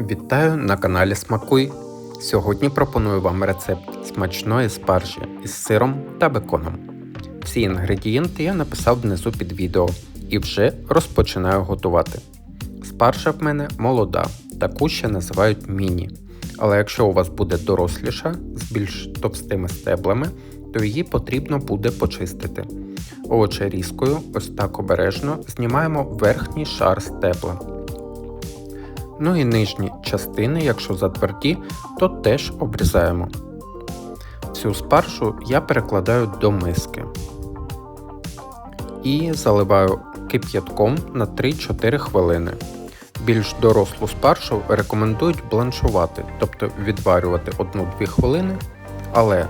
Вітаю на каналі Смакуй. Сьогодні пропоную вам рецепт смачної спаржі із сиром та беконом. Всі інгредієнти я написав внизу під відео і вже розпочинаю готувати. Спаржа в мене молода, таку ще називають міні. Але якщо у вас буде доросліша з більш товстими стеблами, то її потрібно буде почистити. Овочерізкою, ось так обережно, знімаємо верхній шар стебла. Ну і нижні частини, якщо затверді, то теж обрізаємо. Цю спаржу я перекладаю до миски і заливаю кип'ятком на 3-4 хвилини. Більш дорослу спаржу рекомендують бланшувати, тобто відварювати 1-2 хвилини, але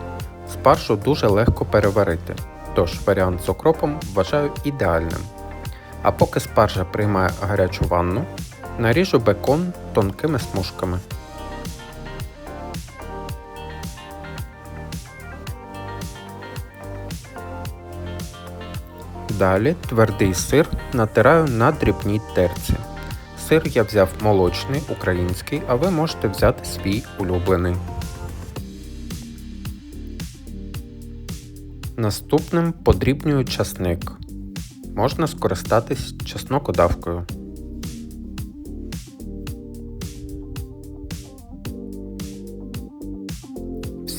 спаржу дуже легко переварити, тож варіант з окропом вважаю ідеальним. А поки спаржа приймає гарячу ванну, наріжу бекон тонкими смужками. Далі твердий сир натираю на дрібній терці. Сир я взяв молочний український, а ви можете взяти свій улюблений. Наступним подрібнюю часник. Можна скористатись чеснокодавкою.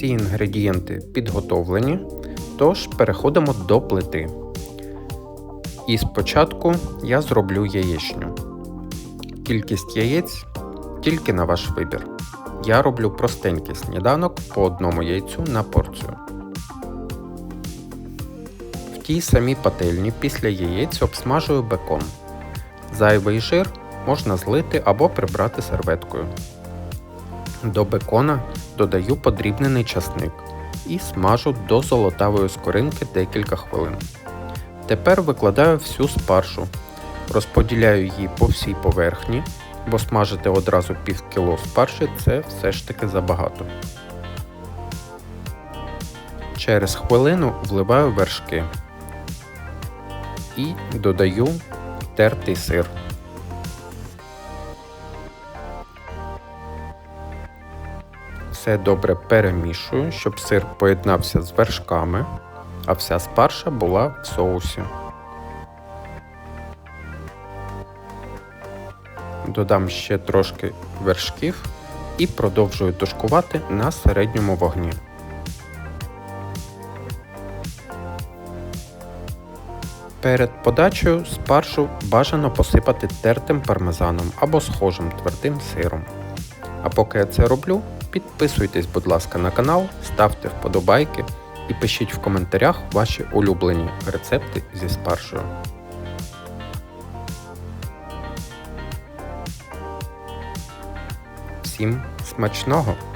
Всі інгредієнти підготовлені, тож переходимо до плити. І спочатку я зроблю яєчню. Кількість яєць тільки на ваш вибір. Я роблю простенький сніданок по одному яйцю на порцію. В тій самій пательні після яєць обсмажую бекон. Зайвий жир можна злити або прибрати серветкою. До бекона додаю подрібнений часник і смажу до золотавої скоринки декілька хвилин. Тепер викладаю всю спаржу, розподіляю її по всій поверхні, бо смажити одразу пів кіло спаржі це все ж таки забагато. Через хвилину вливаю вершки і додаю тертий сир. Все добре перемішую, щоб сир поєднався з вершками, а вся спаржа була в соусі. Додам ще трошки вершків і продовжую тушкувати на середньому вогні. Перед подачею спаржу бажано посипати тертим пармезаном або схожим твердим сиром. А поки я це роблю, підписуйтесь, будь ласка, на канал, ставте вподобайки і пишіть в коментарях ваші улюблені рецепти зі спаржею. Всім смачного!